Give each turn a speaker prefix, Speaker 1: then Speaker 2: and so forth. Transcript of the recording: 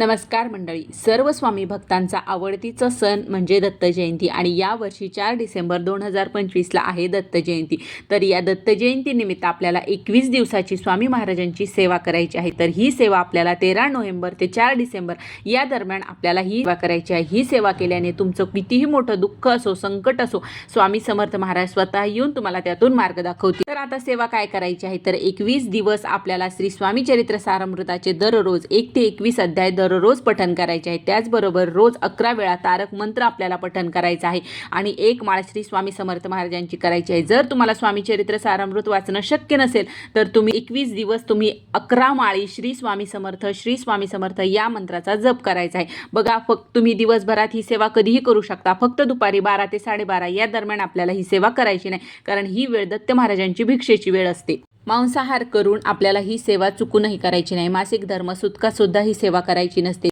Speaker 1: नमस्कार मंडळी. सर्व स्वामी भक्तांचा आवडतीचं सण म्हणजे दत्त जयंती आणि यावर्षी चार डिसेंबर दोन हजार पंचवीसला आहे दत्त जयंती. तर या दत्त जयंतीनिमित्त आपल्याला एकवीस दिवसाची स्वामी महाराजांची सेवा करायची आहे. तर ही सेवा आपल्याला तेरा नोव्हेंबर ते चार डिसेंबर या दरम्यान आपल्याला ही सेवा करायची आहे. ही सेवा केल्याने तुमचं कितीही मोठं दुःख असो संकट असो स्वामी समर्थ महाराज स्वतः येऊन तुम्हाला त्यातून मार्ग दाखवतील. तर आता सेवा काय करायची आहे? तर एकवीस दिवस आपल्याला श्री स्वामी चरित्र सारामृताचे दररोज एक ते एकवीस अध्याय दर दररोज पठन करायचे आहे. त्याचबरोबर रोज अकरा वेळा तारक मंत्र आपल्याला पठन करायचं आहे. आणि एक माळ श्री स्वामी समर्थ महाराजांची करायची आहे. जर तुम्हाला स्वामी चरित्र सारामृत वाचणं शक्य नसेल तर तुम्ही एकवीस दिवस तुम्ही अकरा माळी श्री स्वामी समर्थ श्री स्वामी समर्थ या मंत्राचा जप करायचा आहे. बघा फक्त तुम्ही दिवसभरात ही सेवा कधीही करू शकता. फक्त दुपारी बारा ते साडेबारा या दरम्यान आपल्याला ही सेवा करायची नाही कारण ही वेळ दत्त महाराजांची भिक्षेची वेळ असते. मांसाहार करून आपल्याला ही सेवा चुकूनही करायची नाही. मासिक धर्मसुतकासुद्धा ही सेवा करायची नसते.